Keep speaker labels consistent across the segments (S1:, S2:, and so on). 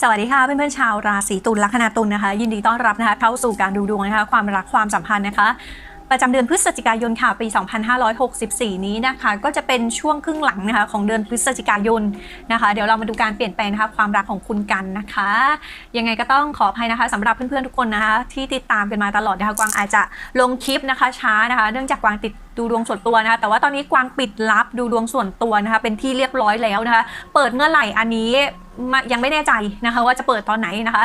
S1: สวัสดีค่ะเพื่อนๆชาวราศีตุลลัคนาตุลนะคะ ยินดีต้อนรับนะคะเข้าสู่การดูดวงนะคะความรักความสัมพันธ์นะคะ ประจำเดือนพฤศจิกายนค่ะปี 2564 นี้นะคะ ก็จะเป็นช่วงครึ่งหลังนะคะของเดือนพฤศจิกายนนะคะ เดี๋ยวเรามาดูการเปลี่ยนแปลงนะคะความรักของคุณกันนะคะ ยังไงก็ต้องขออภัยนะคะสำหรับเพื่อนๆทุกคนนะคะที่ติดตามกันมาตลอดนะคะกวางอาจจะลงคลิปนะคะช้านะคะ เนื่องจากกวางติด ดูดวงส่วนตัวนะคะแต่ว่าตอนนี้กวางปิดรับดูดวงส่วนตัวนะคะเป็นที่เรียบร้อยแล้วนะคะเปิดเมื่อไหร่อันนี้ยังไม่แน่ใจนะคะว่าจะเปิดตอนไหนนะคะ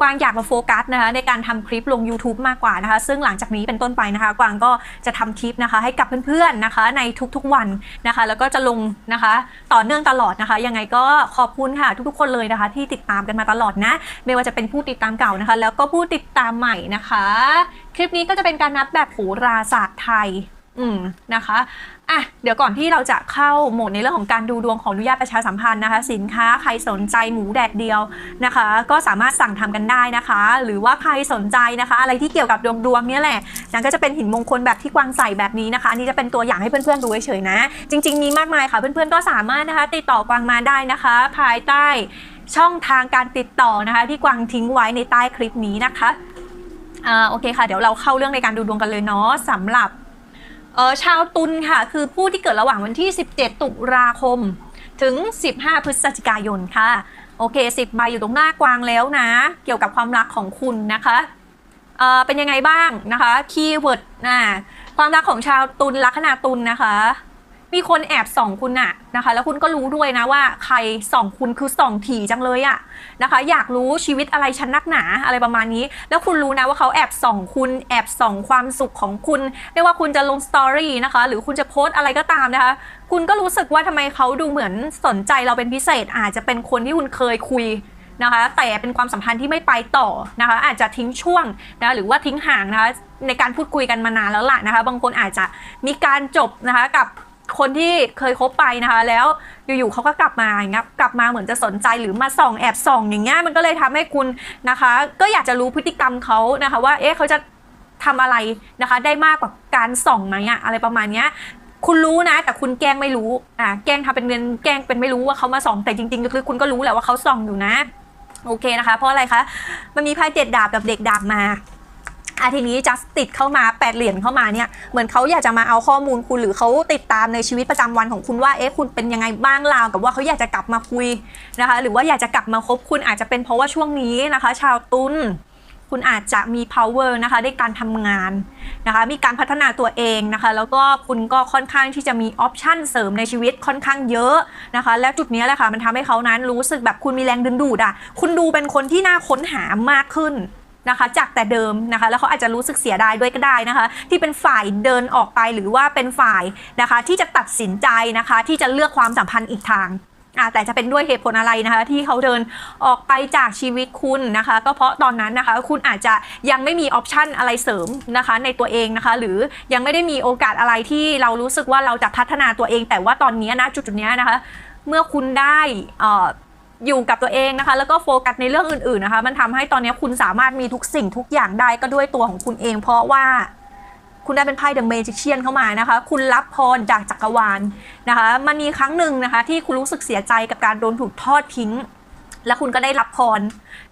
S1: กวางอยากมาโฟกัสนะคะในการทำคลิปลง YouTube มากกว่านะคะ ซึ่งหลังจากนี้เป็นต้นไปนะคะ กวางก็จะทำคลิปนะคะ ให้กับเพื่อนๆนะคะ ในทุกๆวันนะคะ แล้วก็จะลงนะคะ ต่อเนื่องตลอดนะคะ ยังไงก็ขอบคุณค่ะ ทุกๆคนเลยนะคะ ที่ติดตามกันมาตลอดนะ ไม่ว่าจะเป็นผู้ติดตามเก่านะคะ แล้วก็ผู้ติดตามใหม่นะคะ คลิปนี้ก็จะเป็นการนับแบบโหราศาสตร์ไทย อืมนะคะอะเดี๋ยวก่อนที่เราจะเข้าโหมดในเรื่องของการดูดวงของอนุญาตประชาสัมพันธ์นะคะ สินค้าใครสนใจหมูแดดเดียวนะคะ ก็สามารถสั่งทำกันได้นะคะ หรือว่าใครสนใจนะคะ อะไรที่เกี่ยวกับดวงดวงเนี่ยแหละนั่นก็จะเป็นหินมงคลแบบที่กวางใส่แบบนี้นะคะอันนี้จะเป็นตัวอย่างให้เพื่อนๆดูเฉยๆนะ จริง ๆ มีมากมายค่ะเพื่อนๆก็สามารถนะคะติดต่อกวางมาได้นะคะ ภายใต้ช่องทางการติดต่อนะคะ ที่กวางทิ้งไว้ในใต้คลิปนี้นะคะอ่าโอเคค่ะเดี๋ยวเราเข้าเรื่องในการดูดวงกันเลยเนาะสำหรับ เออชาวตุลค่ะ คือผู้ที่เกิดระหว่างวันที่ 17 ตุลาคม ถึง 15 พฤศจิกายนค่ะ โอเค 10 ใบอยู่ตรงหน้ากวางแล้วนะ เกี่ยวกับความรักของคุณนะคะเออเป็นยังไงบ้างนะคะ คีย์เวิร์ดนะความรักของชาวตุลลัคนาตุลนะคะ มีคนแอบส่องคุณน่ะนะคะ แล้วคุณก็รู้ด้วยนะว่าใครส่องคุณคือส่องถี่จังเลยอะนะคะ อยากรู้ชีวิตอะไรชั้นนักหนาอะไรประมาณนี้ แล้วคุณรู้นะว่าเขาแอบส่องคุณแอบส่องความสุขของคุณไม่ว่าคุณจะลงสตอรี่นะคะ หรือคุณจะโพสต์อะไรก็ตามนะคะ คุณก็รู้สึกว่าทำไมเขาดูเหมือนสนใจเราเป็นพิเศษ อาจจะเป็นคนที่คุณเคยคุยนะคะ แต่เป็นความสัมพันธ์ที่ไม่ไปต่อนะคะ อาจจะทิ้งช่วงนะหรือว่าทิ้งห่างนะคะในการพูดคุยกันมานานแล้วล่ะนะคะ บางคนอาจจะมีการจบนะคะกับ คนที่เคยคบไปนะคะ แล้วอยู่ๆเขาก็กลับมาอย่างเงี้ยกลับมาเหมือนจะสนใจหรือมาส่องแอบส่องอย่างเงี้ยมันก็เลยทำให้คุณนะคะ ก็อยากจะรู้พฤติกรรมเขานะคะ ว่าเอ๊ะเขาจะทำอะไรนะคะ ได้มากกว่าการส่องไหมอะอะไรประมาณเนี้ยคุณรู้นะ แต่คุณแกล้งไม่รู้อะแกล้งทำเป็นเงินแกล้งเป็นไม่รู้ว่าเขามาส่องแต่จริงๆลึกๆคุณก็รู้แหละว่าเขาส่องอยู่นะ โอเคนะคะ เพราะอะไรคะมันมีไพ่เจ็ดดาบกับเด็กดาบมา อาทีนี้จัสติดเข้ามาแปดเหรียญเข้ามาเนี่ยเหมือนเขาอยากจะมาเอาข้อมูลคุณหรือเขาติดตามในชีวิตประจำวันของคุณว่าเอ๊ะคุณเป็นยังไงบ้างราวกับว่าเขาอยากจะกลับมาคุยนะคะหรือว่าอยากจะกลับมาคบคุณอาจจะเป็นเพราะว่าช่วงนี้นะคะ ชาวตุลคุณอาจจะมี power นะคะในการทำงานนะคะ มีการพัฒนาตัวเองนะคะ แล้วก็คุณก็ค่อนข้างที่จะมีออปชันเสริมในชีวิตค่อนข้างเยอะนะคะ และจุดนี้แหละค่ะมันทำให้เขานั้นรู้สึกแบบคุณมีแรงดึงดูดอะ คุณดูเป็นคนที่น่าค้นหามากขึ้น นะคะ จากแต่เดิมนะคะ แล้วเขาอาจจะรู้สึกเสียดายด้วยก็ได้นะคะ ที่เป็นฝ่ายเดินออกไปหรือว่าเป็นฝ่ายนะคะ ที่จะตัดสินใจนะคะ ที่จะเลือกความสัมพันธ์อีกทางแต่จะเป็นด้วยเหตุผลอะไรนะคะ ที่เขาเดินออกไปจากชีวิตคุณนะคะ ก็เพราะตอนนั้นนะคะคุณอาจจะยังไม่มีออปชันอะไรเสริมนะคะในตัวเองนะคะ หรือยังไม่ได้มีโอกาสอะไรที่เรารู้สึกว่าเราจะพัฒนาตัวเอง แต่ว่าตอนนี้นะจุดจุดๆนี้นะคะ เมื่อคุณได้ อยู่กับตัวเองนะคะ แล้วก็โฟกัสในเรื่องอื่นๆนะคะ มันทำให้ตอนนี้คุณสามารถมีทุกสิ่งทุกอย่างได้ก็ด้วยตัวของคุณเอง เพราะว่าคุณได้เป็นไพ่เดอะเมจิเชียนเข้ามานะคะ คุณรับพรจากจักรวาลนะคะ มันมีครั้งหนึ่งนะคะ ที่คุณรู้สึกเสียใจกับการโดนถูกทอดทิ้ง และคุณก็ได้รับพร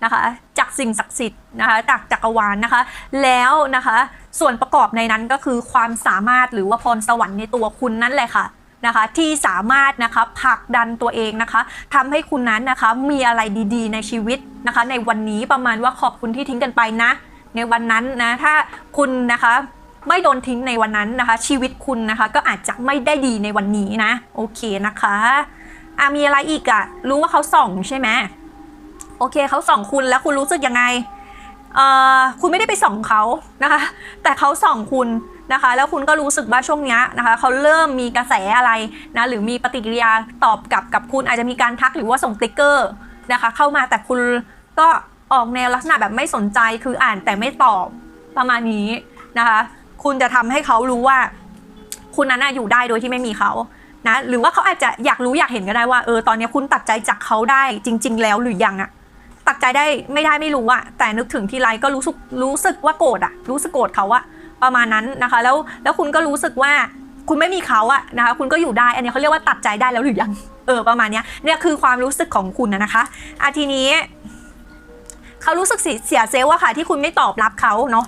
S1: นะคะ จากสิ่งศักดิ์สิทธิ์นะคะ จากจักรวาลนะคะ แล้วนะคะ ส่วนประกอบในนั้นก็คือความสามารถหรือว่าพรสวรรค์ในตัวคุณนั่นแหละค่ะ นะคะที่สามารถนะคะผลักดันตัวเองนะคะทำให้คุณนั้นนะคะมีอะไรดีๆ ในชีวิตนะคะ ในวันนี้ประมาณว่าขอบคุณที่ทิ้งกันไปนะ ในวันนั้นนะถ้าคุณนะคะไม่โดนทิ้งในวันนั้นนะคะ ชีวิตคุณนะคะก็อาจจะไม่ได้ดีในวันนี้นะ โอเคนะคะอะมีอะไรอีกอะรู้ว่าเขาส่องใช่ไหมโอเคเขาส่องคุณแล้วคุณรู้สึกยังไงเอ่อคุณไม่ได้ไปส่องเขานะคะ แต่เขาส่องคุณ นะคะ แล้วคุณก็รู้สึกว่าช่วงนี้นะคะเขาเริ่มมีกระแสอะไรนะหรือมีปฏิกิริยาตอบกลับกับคุณอาจจะมีการทักหรือว่าส่งติ๊กเกอร์นะคะ เข้ามาแต่คุณก็ออกแนวลักษณะแบบไม่สนใจคืออ่านแต่ไม่ตอบประมาณนี้นะคะ คุณจะทำให้เขารู้ว่า คุณนั้นอยู่ได้โดยที่ไม่มีเขานะหรือว่าเขาอาจจะอยากรู้อยากเห็นก็ได้ว่าเออตอนนี้คุณตัดใจจากเขาได้จริง ๆ แล้วหรือยังอะตัดใจได้ไม่ได้ไม่รู้อะแต่นึกถึงทีไรก็รู้สึกรู้สึกว่าโกรธอะรู้สึกโกรธเขาอะ ประมาณนั้นนะคะ แล้วแล้วคุณก็รู้สึกว่าคุณไม่มีเขาอะนะคะ คุณก็อยู่ได้ อันนี้เขาเรียกว่าตัดใจได้แล้วหรือยัง เออประมาณเนี้ยเนี่ยคือความรู้สึกของคุณนะนะคะอะทีนี้เขารู้สึกเสียเสียเซลล์อะค่ะ ที่คุณไม่ตอบรับเขาเนาะ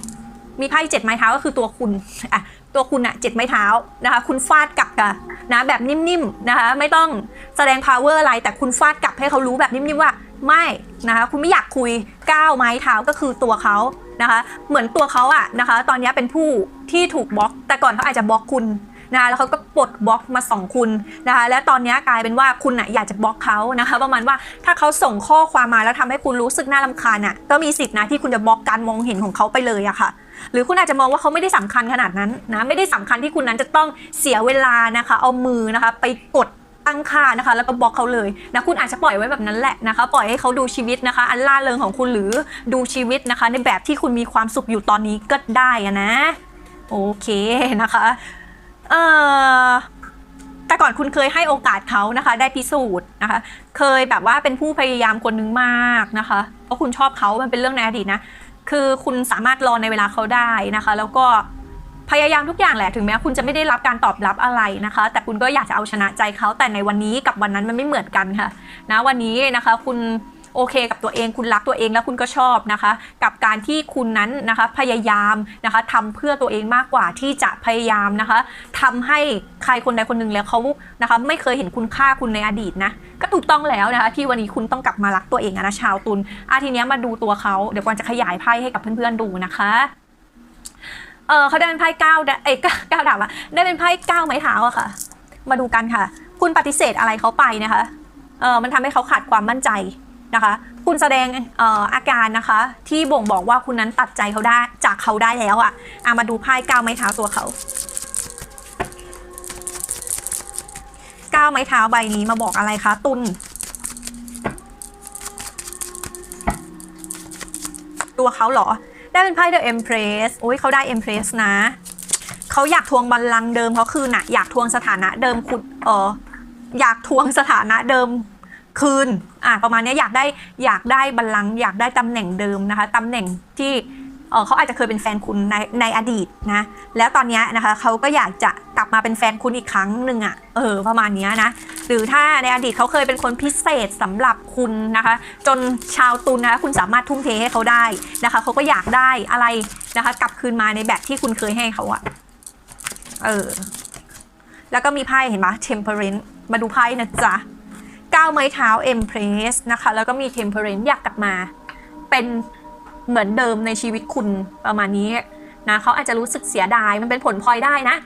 S1: มีไพ่เจ็ดไม้เท้าก็คือตัวคุณอะ ตัวคุณอะเจ็ดไม้เท้านะคะ คุณฟาดกลับกันนะแบบนิ่มๆนะคะ ไม่ต้องแสดง power อะไร แต่คุณฟาดกลับให้เขารู้แบบนิ่มๆว่าไม่นะคะคุณไม่อยากคุยก้าวไม้เท้าก็คือตัวเขานะคะ เหมือนตัวเขาอะนะคะ ตอนนี้เป็นผู้ที่ถูกบล็อก แต่ก่อนเขาอาจจะบล็อกคุณนะคะแล้วเขาก็ปลดบล็อกมาส่องคุณนะคะและตอนนี้กลายเป็นว่าคุณอะอยากจะบล็อกเขานะคะประมาณว่าถ้าเขาส่งข้อความมาแล้วทำให้คุณรู้สึกน่ารำคาญอะก็มีสิทธินะที่คุณจะบล็อกการมองเห็นของเขาไปเลยอะค่ะ หรือคุณอาจจะมองว่าเขาไม่ได้สำคัญขนาดนั้นนะไม่ได้สำคัญที่คุณนั้นจะต้องเสียเวลานะคะเอามือนะคะไปกดตั้งค่านะคะแล้วก็บล็อกเขาเลยนะคุณอาจจะปล่อยไว้แบบนั้นแหละนะคะ ปล่อยให้เขาดูชีวิตนะคะ อันล่าเริงของคุณหรือดูชีวิตนะคะ ในแบบที่คุณมีความสุขอยู่ตอนนี้ก็ได้อะนะโอเคนะคะเอ่อแต่ก่อนคุณเคยให้โอกาสเขานะคะ ได้พิสูจน์นะคะ เคยแบบว่าเป็นผู้พยายามคนนึงมากนะคะเพราะคุณชอบเขามันเป็นเรื่องในอดีตนะ คือคุณสามารถรอในเวลาเขาได้นะคะ แล้วก็พยายามทุกอย่างแหละถึงแม้คุณจะไม่ได้รับการตอบรับอะไรนะคะ แต่คุณก็อยากจะเอาชนะใจเขาแต่ในวันนี้กับวันนั้นมันไม่เหมือนกันค่ะนะวันนี้นะคะ คุณ โอเคกับตัวเองคุณรักตัวเองแล้วคุณก็ชอบนะคะ กับการที่คุณนั้นนะคะพยายามนะคะทำเพื่อตัวเองมากกว่าที่จะพยายามนะคะทำให้ใครคนใดคนหนึ่งแล้วเขานะคะไม่เคยเห็นคุณค่าคุณในอดีตนะก็ถูกต้องแล้วนะคะที่วันนี้คุณต้องกลับมารักตัวเองนะชาวตุลอาทีเนี้ยมาดูตัวเขาเดี๋ยวกวางจะขยายไพ่ให้กับเพื่อนๆดูนะคะเออเขาได้เป็นไพ่เก้าเอ้ยเก้าดาบอะได้เป็นไพ่เก้าไม้เท้าอะค่ะ มาดูกันค่ะ คุณปฏิเสธอะไรเขาไปนะคะเออมันทำให้เขาขาดความมั่นใจ นะคะ คุณแสดงอออาการนะคะ ที่บ่งบอกว่าคุณนั้นตัดใจเขาได้จากเขาได้แล้วอะอะมาดูไพ่ก้าวไม้เท้าตัวเขาก้าวไม้เท้าใบนี้มาบอกอะไรคะตุลตัวเขาเหรอ ได้เป็นไพ่ The Empress โอ้ยเขาได้ Empress นะเขาอยากทวงบัลลังก์เดิมเขาคือน่ะอยากทวงสถานะเดิมคุณเอออยากทวงสถานะเดิม คืนอะประมาณนี้อยากได้อยากได้บัลลังก์อยากได้ตำแหน่งเดิมนะคะตำแหน่งที่เออเขาอาจจะเคยเป็นแฟนคุณในในอดีตนะ แล้วตอนนี้นะคะเขาก็อยากจะกลับมาเป็นแฟนคุณอีกครั้งหนึ่งอะ เออ ประมาณนี้นะ หรือถ้าในอดีตเขาเคยเป็นคนพิเศษสำหรับคุณนะคะ จนชาวตุลนะคะคุณสามารถทุ่มเทให้เขาได้นะคะ เขาก็อยากได้อะไรนะคะ กลับคืนมาในแบบที่คุณเคยให้เขาอะ เออ แล้วก็มีไพ่เห็นไหม temperance มาดูไพ่นะจ๊ะ ก้าวไม้เท้า empress นะคะ แล้วก็มี temperance อยากกลับมา เป็นเหมือนเดิมในชีวิตคุณประมาณนี้นะเขาอาจจะรู้สึกเสียดายมันเป็นผลพลอยได้นะ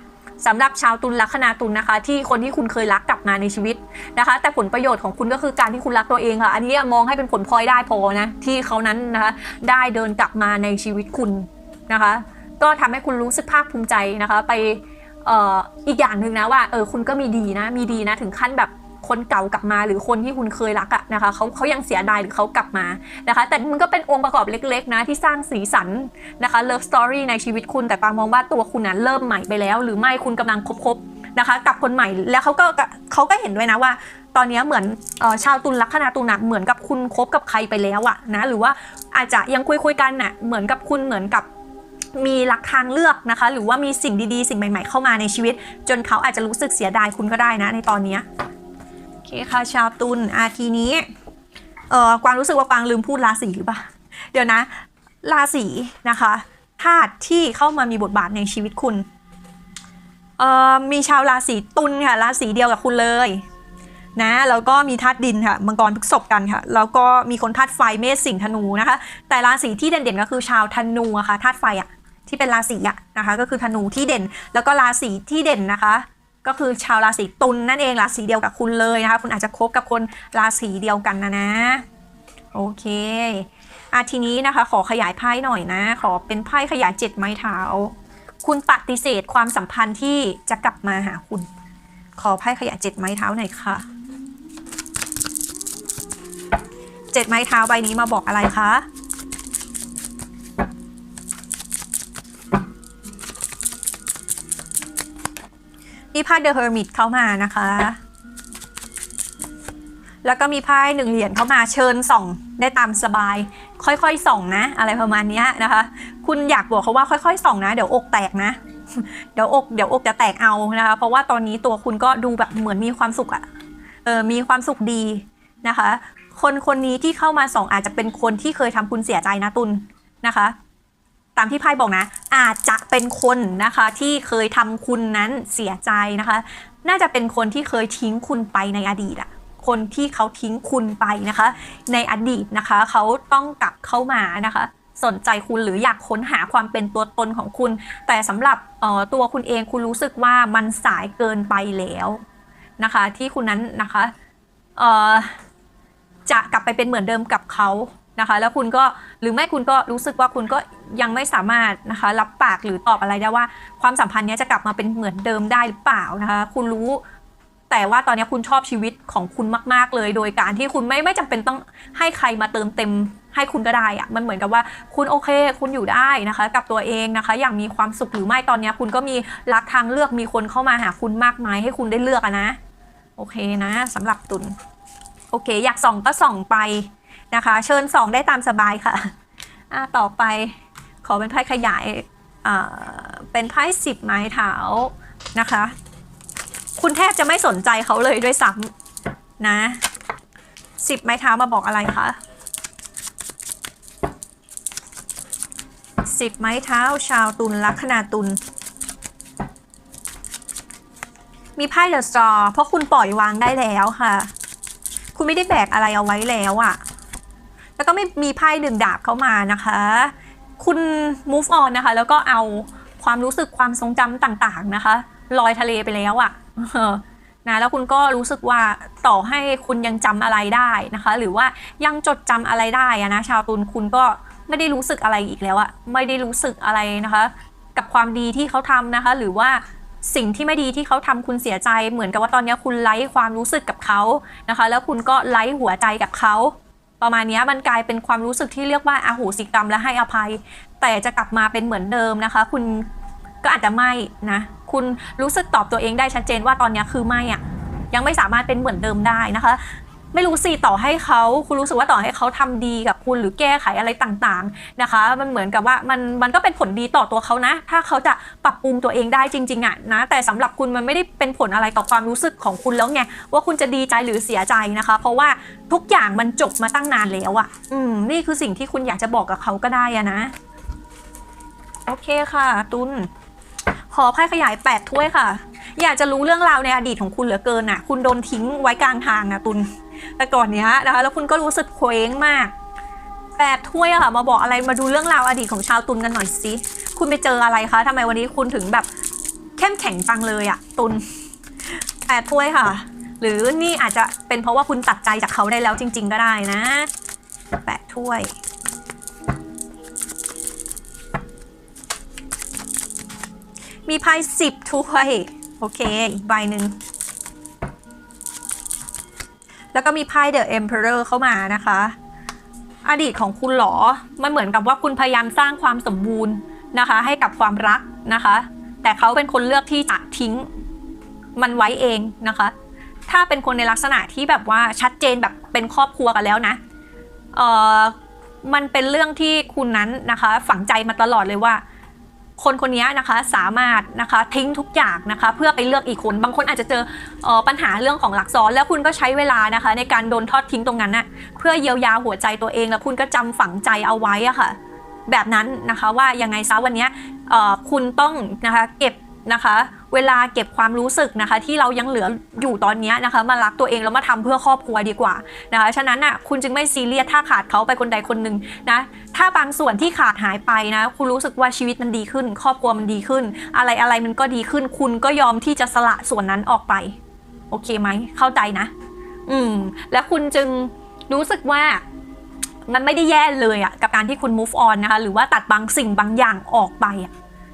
S1: สำหรับชาวตุลลัคนาตุลนะคะ ที่คนที่คุณเคยรักกลับมาในชีวิตนะคะ แต่ผลประโยชน์ของคุณก็คือการที่คุณรักตัวเองค่ะ อันนี้มองให้เป็นผลพลอยได้พอนะที่เขานั้นนะคะได้เดินกลับมาในชีวิตคุณนะคะ ก็ทำให้คุณรู้สึกภาคภูมิใจนะคะ ไปอออีกอย่างหนึ่งนะว่าเออคุณก็มีดีนะมีดีนะถึงขั้นแบบ คนเก่ากลับมา หรือคนที่คุณเคยรักอะนะคะเขาเขายังเสียดายหรือเขากลับมานะคะ แต่มันก็เป็นองค์ประกอบเล็กๆนะที่สร้างสีสันนะคะเลิฟสตอรี่ในชีวิตคุณแต่ปางมองว่าตัวคุณนั้นเริ่มใหม่ไปแล้ว หรือไม่คุณกำลังคบๆนะคะ กับคนใหม่แล้วเขาก็เขาก็เห็นด้วยนะว่าตอนนี้เหมือนออชาวตุลลัคนาตุลนะเหมือนกับคุณคบกับใครไปแล้วอะนะหรือว่าอาจจะยังคุยคุยกันน่ะเหมือนกับคุณเหมือนกับมีรักทางเลือกนะคะ หรือว่ามีสิ่งดีๆ สิ่งใหม่ ๆ เข้ามาในชีวิต จนเขาอาจจะรู้สึกเสียดายคุณก็ได้นะในตอนนี้ เคค่ะชาวตุลอาทีนี้ เอ่อกวางรู้สึกว่ากวางลืมพูดราศีหรือเปล่า เดี๋ยวนะ ราศีนะคะธาตุที่เข้ามามีบทบาทในชีวิตคุณ เอ่อ มีชาวราศีตุลค่ะ ราศีเดียวกับคุณเลย นะ แล้วก็มีธาตุดินค่ะ มังกรพฤษภกันค่ะ แล้วก็มีคนธาตุไฟเมษสิงห์ธนูนะคะ แต่ราศีที่เด่นๆก็คือชาวธนูอะค่ะ ธาตุไฟอะที่เป็นราศีอะนะคะ ก็คือธนูที่เด่น แล้วก็ราศีที่เด่นนะคะ ก็คือชาวราศีตุลนั่นเองราศีเดียวกับคุณเลยนะคะ คุณอาจจะคบกับคนราศีเดียวกันนะนะ โอเคอะทีนี้นะคะ ขอขยายไพ่หน่อยนะ ขอเป็นไพ่ขยายเจ็ดไม้เท้า คุณปฏิเสธความสัมพันธ์ที่จะกลับมาหาคุณ ขอไพ่ขยายเจ็ดไม้เท้าหน่อยค่ะเจ็ดไม้เท้าใบนี้มาบอกอะไรคะ มีไพ่ The Hermit เข้ามานะคะ แล้วก็มีไพ่หนึ่งเหรียญเข้ามาเชิญส่องได้ตามสบาย ค่อยๆส่องนะ อะไรประมาณนี้นะคะ คุณอยากบอกเขาว่าค่อยๆส่องนะ เดี๋ยวอกแตกนะ เดี๋ยวอกเดี๋ยวอกจะแตกเอานะคะ เพราะว่าตอนนี้ตัวคุณก็ดูแบบเหมือนมีความสุขอะเออมีความสุขดีนะคะ คนคนนี้ที่เข้ามาส่องอาจจะเป็นคนที่เคยทำคุณเสียใจนะตุลนะคะ ตามที่ไพ่บอกนะ อาจจะเป็นคนนะคะ ที่เคยทำคุณนั้นเสียใจนะคะ น่าจะเป็นคนที่เคยทิ้งคุณไปในอดีตอะคนที่เขาทิ้งคุณไปนะคะ ในอดีตนะคะ เขาต้องกลับเข้ามานะคะ สนใจคุณหรืออยากค้นหาความเป็นตัวตนของคุณ แต่สำหรับออตัวคุณเองคุณรู้สึกว่ามันสายเกินไปแล้วนะคะ ที่คุณนั้นนะคะออจะกลับไปเป็นเหมือนเดิมกับเขา นะคะ แล้วคุณก็หรือไม่คุณก็รู้สึกว่าคุณก็ยังไม่สามารถนะคะรับปากหรือตอบอะไรได้ว่า ความสัมพันธ์นี้จะกลับมาเป็นเหมือนเดิมได้หรือเปล่านะคะคุณรู้แต่ว่าตอนนี้คุณชอบชีวิตของคุณมาก ๆ เลย โดยการที่คุณไม่ไม่จำเป็นต้องให้ใครมาเติมเต็มให้คุณก็ได้อะมันเหมือนกับว่าคุณโอเค คุณอยู่ได้นะคะ กับตัวเองนะคะ อย่างมีความสุขหรือไม่ตอนนี้คุณก็มีรักทางเลือกมีคนเข้ามาหาคุณมากมายให้คุณได้เลือกนะ โอเคนะสำหรับตุนโอเค อยากส่องก็ส่องไป นะคะ เชิญสองได้ตามสบายค่ะะต่อไปขอเป็นไพ่ขยายเป็นไพ่สิบไม้เท้านะคะ คุณแทบจะไม่สนใจเขาเลยด้วยซ้ำนะสิบไม้เท้ามาบอกอะไรคะสิบไม้เท้าชาวตุลลัคนาตุลมีไพ่เดอะสตรอเพราะคุณปล่อยวางได้แล้วค่ะ คุณไม่ได้แบกอะไรเอาไว้แล้วอะ แล้วก็ไม่มีไพ่ดึงดาบเข้ามานะคะ คุณ move on นะคะ แล้วก็เอาความรู้สึกความทรงจำต่างๆนะคะ ลอยทะเลไปแล้วอะเออนะแล้วคุณก็รู้สึกว่าต่อให้คุณยังจำอะไรได้นะคะ หรือว่ายังจดจำอะไรได้นะชาวตุลคุณก็ไม่ได้รู้สึกอะไรอีกแล้วอะไม่ได้รู้สึกอะไรนะคะ กับความดีที่เขาทำนะคะ หรือว่าสิ่งที่ไม่ดีที่เขาทำคุณเสียใจเหมือนกับว่าตอนนี้คุณไร้ความรู้สึกกับเขานะคะ แล้วคุณก็ไร้หัวใจกับเขา ประมาณนี้มันกลายเป็นความรู้สึกที่เรียกว่าอาหูสิกรรมและให้อภัย แต่จะกลับมาเป็นเหมือนเดิมนะคะ คุณก็อาจจะไม่นะ คุณรู้สึกตอบตัวเองได้ชัดเจนว่าตอนนี้คือไม่อะยังไม่สามารถเป็นเหมือนเดิมได้นะคะ ไม่รู้สิต่อให้เขาคุณรู้สึกว่าต่อให้เขาทำดีกับคุณหรือแก้ไขอะไรต่างๆนะคะ มันเหมือนกับว่ามันมันก็เป็นผลดีต่อตัวเขานะ ถ้าเขาจะปรับปรุงตัวเองได้จริงๆอะนะแต่สำหรับคุณมันไม่ได้เป็นผลอะไรต่อความรู้สึกของคุณแล้วไงว่าคุณจะดีใจหรือเสียใจนะคะ เพราะว่าทุกอย่างมันจบมาตั้งนานแล้วอะอืมนี่คือสิ่งที่คุณอยากจะบอกกับเขาก็ได้อะนะโอเคค่ะ ตุนขอไพ่ขยายแปดถ้วยค่ะ อยากจะรู้เรื่องราวในอดีตของคุณเหลือเกินน่ะ คุณโดนทิ้งไว้กลางทางนะตุน แต่ก่อนเนี้ยนะคะ แล้วคุณก็รู้สึกเคว้งมากแปดถ้วยอะค่ะมาบอกอะไรมาดูเรื่องราวอดีตของชาวตุนกันหน่อยสิคุณไปเจออะไรคะทำไมวันนี้คุณถึงแบบเข้มแข็งจังเลยอะตุนแปดถ้วยค่ะ หรือนี่อาจจะเป็นเพราะว่าคุณตัดใจจากเขาได้แล้วจริง ๆ ก็ได้นะแปดถ้วยมีไพ่สิบถ้วย โอเค อีกใบหนึ่ง แล้วก็มีไพ่ The Emperor เข้ามานะคะ อดีตของคุณหรอ มันเหมือนกับว่าคุณพยายามสร้างความสมบูรณ์นะคะ ให้กับความรักนะคะ แต่เขาเป็นคนเลือกที่จะทิ้งมันไว้เองนะคะ ถ้าเป็นคนในลักษณะที่แบบว่าชัดเจนแบบเป็นครอบครัวกันแล้วนะ เอ่อ มันเป็นเรื่องที่คุณนั้นนะคะ ฝังใจมาตลอดเลยว่า คนคนนี้นะคะสามารถนะคะทิ้งทุกอย่างนะคะเพื่อไปเลือกอีกคน บางคนอาจจะเจอเออปัญหาเรื่องของหลักซ้อน แล้วคุณก็ใช้เวลานะคะ ในการโดนทอดทิ้งตรงนั้นน่ะเพื่อเยียวยาหัวใจตัวเองแล้วคุณก็จำฝังใจเอาไว้อะค่ะแบบนั้นนะคะว่ายังไงซะวันนี้คุณต้องนะคะเก็บนะคะ เวลาเก็บความรู้สึกนะคะ ที่เรายังเหลืออยู่ตอนนี้นะคะมารักตัวเองแล้วมาทำเพื่อครอบครัวดีกว่านะคะฉะนั้นอะคุณจึงไม่ซีเรียสถ้าขาดเขาไปคนใดคนหนึ่งนะถ้าบางส่วนที่ขาดหายไปนะ คุณรู้สึกว่าชีวิตมันดีขึ้น ครอบครัวมันดีขึ้น อะไรอะไรมันก็ดีขึ้น คุณก็ยอมที่จะสละส่วนนั้นออกไป โอเคไหมเข้าใจนะ อืม แล้วคุณจึงรู้สึกว่ามันไม่ได้แย่เลยอะกับการที่คุณ move on นะคะ หรือว่าตัดบางสิ่งบางอย่างออกไปอะ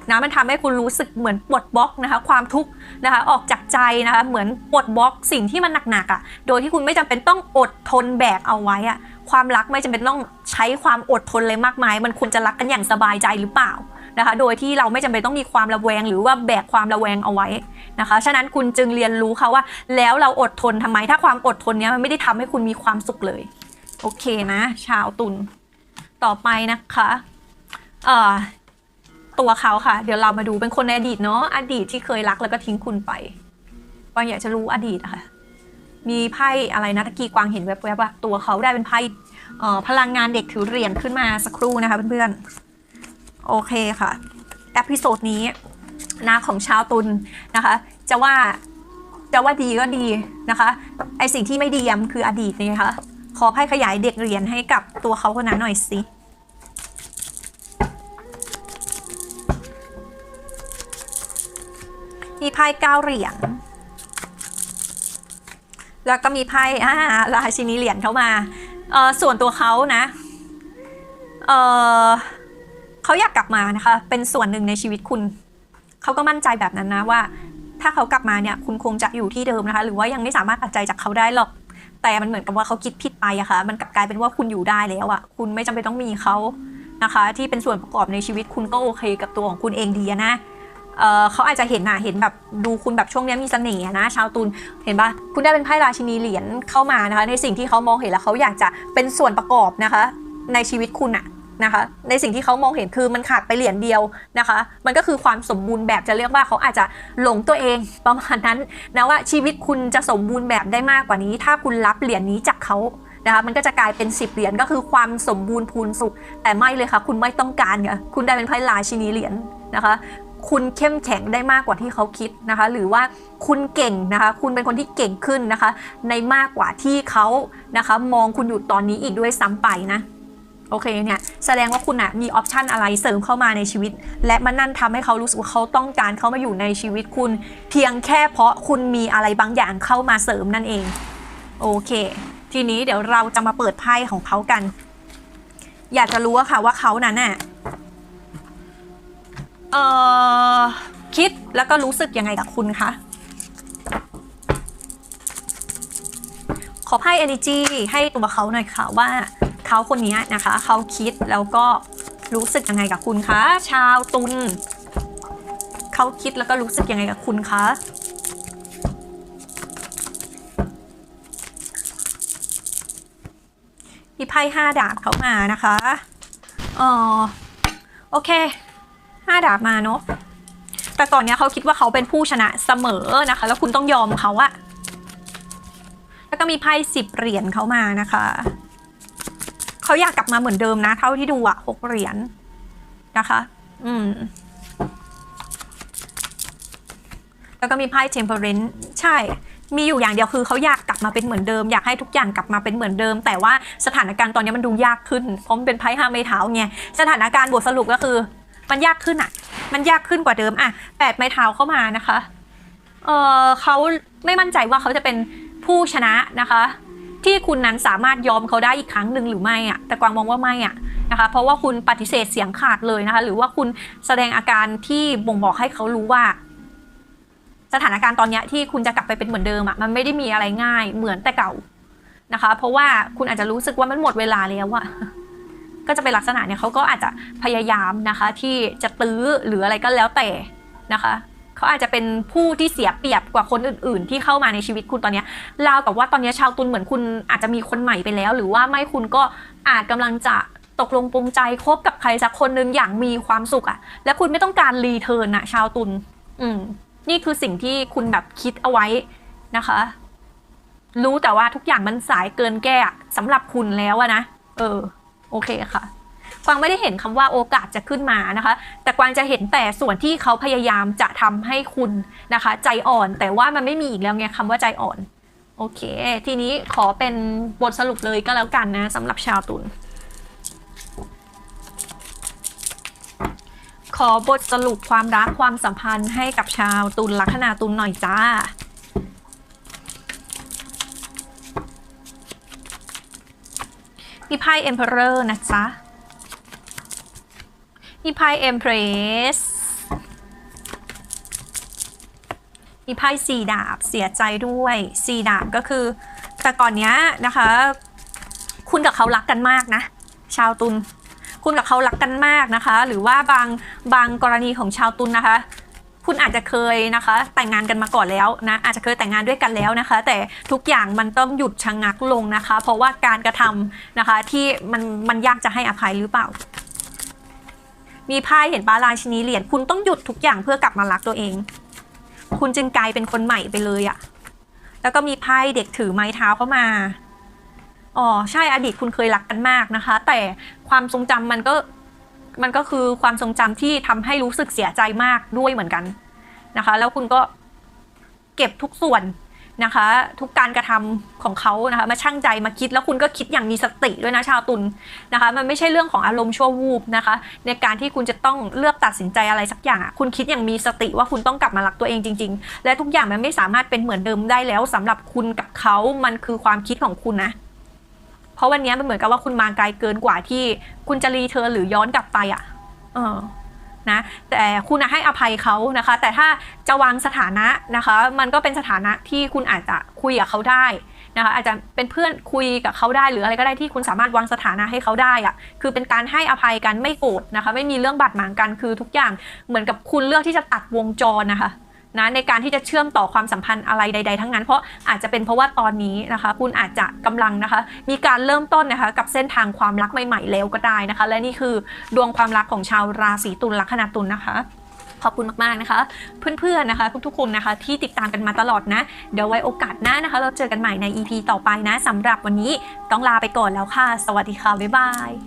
S1: นะมันทำให้คุณรู้สึกเหมือนปลดบล็อกนะคะ ความทุกข์นะคะออกจากใจนะคะเหมือนปลดบล็อกสิ่งที่มันหนักๆอะโดยที่คุณไม่จำเป็นต้องอดทนแบกเอาไว้อะความรักไม่จำเป็นต้องใช้ความอดทนเลยมากมาย มันควรจะรักกันอย่างสบายใจหรือเปล่านะคะ โดยที่เราไม่จำเป็นต้องมีความระแวง หรือว่าแบกความระแวงเอาไว้นะคะ ฉะนั้นคุณจึงเรียนรู้ค่ะว่า แล้วเราอดทนทำไม ถ้าความอดทนเนี้ยมันไม่ได้ทำให้คุณมีความสุขเลย โอเคนะ ชาวตุลต่อไปนะคะ เอ่อ ตัวเขาค่ะ เดี๋ยวเรามาดูเป็นคนในอดีตเนาะอดีตที่เคยรักแล้วก็ทิ้งคุณไปว่าอยากจะรู้อดีตอะค่ะ มีไพ่อะไรนะตะกี้กวางเห็นแวบๆว่าตัวเขาได้เป็นไพ่พลังงานเด็กถือเหรียญขึ้นมาสักครู่นะคะเพื่อนๆ โอเคค่ะเอพิโซดนี้นะของชาวตุลนะคะ จะว่าจะว่าดีก็ดีนะคะไอสิ่งที่ไม่ดีมันคืออดีตนี่นะคะขอไพ่ขยายเด็กเหรียญให้กับตัวเขาคนนั้นหน่อยสิ มีไพ่เก้าเหรียญแล้วก็มีไพ่อ่าราชินีเหรียญเข้ามาเออส่วนตัวเขานะเออเขาอยากกลับมานะคะ เป็นส่วนหนึ่งในชีวิตคุณ เขาก็มั่นใจแบบนั้นนะว่า ถ้าเขากลับมาเนี่ยคุณคงจะอยู่ที่เดิมนะคะ หรือว่ายังไม่สามารถตัดใจจากเขาได้หรอก แต่มันเหมือนกับว่าเขาคิดผิดไปอะค่ะ มันกลับกลายเป็นว่าคุณอยู่ได้แล้วอะคุณไม่จำเป็นต้องมีเขานะคะ ที่เป็นส่วนประกอบในชีวิตคุณก็โอเคกับตัวของคุณเองดีนะ เออเขาอาจจะเห็นนะเห็นแบบดูคุณแบบช่วงนี้มีเสน่ห์นะชาวตุลเห็นปะคุณได้เป็นไพ่ราชินีเหรียญเข้ามานะคะในสิ่งที่เขามองเห็นแล้วเขาอยากจะเป็นส่วนประกอบนะคะ ในชีวิตคุณอะนะคะในสิ่งที่เขามองเห็นคือมันขาดไปเหรียญเดียวนะคะ มันก็คือความสมบูรณ์แบบจะเรียกว่าเขาอาจจะหลงตัวเองประมาณนั้นนะว่าชีวิตคุณจะสมบูรณ์แบบได้มากกว่านี้ ถ้าคุณรับเหรียญนี้จากเขานะคะมันก็จะกลายเป็น 10 เหรียญก็คือความสมบูรณ์พูนสุข แต่ไม่เลยค่ะ คุณไม่ต้องการค่ะคุณได้เป็นไพ่ราชินีเหรียญนะคะ คุณเข้มแข็งได้มากกว่าที่เขาคิดนะคะ หรือว่าคุณเก่งนะคะ คุณเป็นคนที่เก่งขึ้นนะคะ ในมากกว่าที่เขานะคะ มองคุณอยู่ตอนนี้อีกด้วยซ้ำไปนะโอเคเนี่ยแสดงว่าคุณอะมีออปชันอะไรเสริมเข้ามาในชีวิต และมันนั่นทำให้เขารู้สึกว่าเขาต้องการเข้ามาอยู่ในชีวิตคุณ เพียงแค่เพราะคุณมีอะไรบางอย่างเข้ามาเสริมนั่นเอง โอเค ทีนี้เดี๋ยวเราจะมาเปิดไพ่ของเขากัน อยากจะรู้อะค่ะว่าเขานั้นน่ะ เอ่อคิดแล้วก็รู้สึกยังไงกับคุณคะ ขอไพ่ energy ให้ตัวเขาหน่อยค่ะว่าเขาคนนี้นะคะ เขาคิดแล้วก็รู้สึกยังไงกับคุณคะชาวตุลเขาคิดแล้วก็รู้สึกยังไงกับคุณคะมีไพ่ห้าดาบเขามานะคะเออโอเค ห้าดาบมาเนาะแต่ตอนเนี้ยเขาคิดว่าเขาเป็นผู้ชนะเสมอนะคะ แล้วคุณต้องยอมเขาอะแล้วก็มีไพ่สิบเหรียญเขามานะคะเขาอยากกลับมาเหมือนเดิมนะ เท่าที่ดูอะหกเหรียญนะคะ อืม แล้วก็มีไพ่ temperance ใช่ มีอยู่อย่างเดียวคือเขาอยากกลับมาเป็นเหมือนเดิม อยากให้ทุกอย่างกลับมาเป็นเหมือนเดิม แต่ว่าสถานการณ์ตอนนี้มันดูยากขึ้นเพราะมันเป็นไพ่ห้าไม้เท้าไงสถานการณ์บทสรุปก็คือ มันยากขึ้นอะมันยากขึ้นกว่าเดิมอะแปดไม้เท้าเข้ามานะคะเออเขาไม่มั่นใจว่าเขาจะเป็นผู้ชนะนะคะ ที่คุณนั้นสามารถยอมเขาได้อีกครั้งหนึ่งหรือไม่อะแต่กวางมองว่าไม่อะนะคะเพราะว่าคุณปฏิเสธเสียงขาดเลยนะคะ หรือว่าคุณแสดงอาการที่บ่งบอกให้เขารู้ว่า สถานการณ์ตอนนี้ที่คุณจะกลับไปเป็นเหมือนเดิมอะมันไม่ได้มีอะไรง่ายเหมือนแต่เก่านะคะ เพราะว่าคุณอาจจะรู้สึกว่ามันหมดเวลาแล้วอะ ก็จะเป็นลักษณะเนี่ยเขาก็อาจจะพยายามนะคะที่จะตื้อหรืออะไรก็แล้วแต่นะคะเขาอาจจะเป็นผู้ที่เสียเปรียบกว่าคนอื่น ๆ ที่เข้ามาในชีวิตคุณตอนนี้ราวกับว่าตอนนี้ชาวตุลเหมือนคุณอาจจะมีคนใหม่ไปแล้ว หรือว่าไม่คุณก็อาจกำลังจะตกลงปรงใจคบกับใครสักคนหนึ่งอย่างมีความสุขอะและคุณไม่ต้องการรีเทิร์นอะชาวตุลอืม นี่คือสิ่งที่คุณแบบคิดเอาไว้นะคะ รู้แต่ว่าทุกอย่างมันสายเกินแก้สำหรับคุณแล้วอะนะ เออ โอเคค่ะกวางไม่ได้เห็นคำว่าโอกาสจะขึ้นมานะคะ แต่กวางจะเห็นแต่ส่วนที่เขาพยายามจะทำให้คุณนะคะ ใจอ่อนแต่ว่ามันไม่มีอีกแล้วไงคำว่าใจอ่อน โอเค ทีนี้ขอเป็นบทสรุปเลยก็แล้วกันนะสำหรับชาวตุลขอบทสรุปความรักความสัมพันธ์ให้กับชาวตุลลัคนาตุลหน่อยจ้า มีไพ่ Emperor นะจ๊ะมีไพ่ Empress มีไพ่สี่ดาบเสียใจด้วยสี่ดาบก็คือ แต่ก่อนเนี้ยนะคะ คุณกับเขารักกันมากนะ ชาวตุลคุณกับเขารักกันมากนะคะ หรือว่าบางบางกรณีของชาวตุลนะคะ คุณอาจจะเคยนะคะ แต่งงานกันมาก่อนแล้วนะอาจจะเคยแต่งงานด้วยกันแล้วนะคะ แต่ทุกอย่างมันต้องหยุดชะงงักลงนะคะ เพราะว่าการกระทำนะคะที่มันมันยากจะให้อภัยหรือเปล่า มีไพ่เห็นปลารายชินีเหรียญคุณต้องหยุดทุกอย่างเพื่อกลับมารักตัวเอง คุณจึงกลายเป็นคนใหม่ไปเลยอะแล้วก็มีไพ่เด็กถือไม้เท้าเข้ามาอ๋อใช่อดีตคุณเคยรักกันมากนะคะ แต่ความทรงจำมันก็ มันก็คือความทรงจำที่ทำให้รู้สึกเสียใจมากด้วยเหมือนกันนะคะ แล้วคุณก็เก็บทุกส่วนนะคะ ทุกการกระทำของเขานะคะมาชั่งใจมาคิดแล้วคุณก็คิดอย่างมีสติด้วยนะชาวตุลนะคะ มันไม่ใช่เรื่องของอารมณ์ชั่ววูบนะคะ ในการที่คุณจะต้องเลือกตัดสินใจอะไรสักอย่างอะคุณคิดอย่างมีสติว่าคุณต้องกลับมารักตัวเองจริง ๆ และทุกอย่างมันไม่สามารถเป็นเหมือนเดิมได้แล้วสำหรับคุณกับเขามันคือความคิดของคุณนะ ราะวันนี้มันเหมือนกับว่าคุณมาไกลเกินกว่าที่คุณจะรีเทิร์นหรือย้อนกลับไปอะ เออนะแต่คุณให้อภัยเขานะคะ แต่ถ้าจะวางสถานะนะคะ มันก็เป็นสถานะที่คุณอาจจะคุยกับเขาได้นะคะอาจจะเป็นเพื่อนคุยกับเขาได้หรืออะไรก็ได้ที่คุณสามารถวางสถานะให้เขาได้อะคือเป็นการให้อภัยกันไม่โกรธนะคะ ไม่มีเรื่องบาดหมางกันคือทุกอย่างเหมือนกับคุณเลือกที่จะตัดวงจรนะคะ นะในการที่จะเชื่อมต่อความสัมพันธ์อะไรใด ๆ ทั้งนั้น เพราะอาจจะเป็นเพราะว่าตอนนี้นะคะ คุณอาจจะกำลังนะคะ มีการเริ่มต้นนะคะ กับเส้นทางความรักใหม่ๆแล้วก็ได้นะคะ และนี่คือดวงความรักของชาวราศีตุลลัคนาตุลนะคะขอบคุณมากๆนะคะ เพื่อนๆนะคะ ทุกๆคนนะคะ ที่ติดตามกันมาตลอดนะ เดี๋ยวไว้โอกาสหน้านะคะ เราเจอกันใหม่ใน EP ต่อไปนะสำหรับวันนี้ต้องลาไปก่อนแล้วค่ะ สวัสดีค่ะ บ๊ายบาย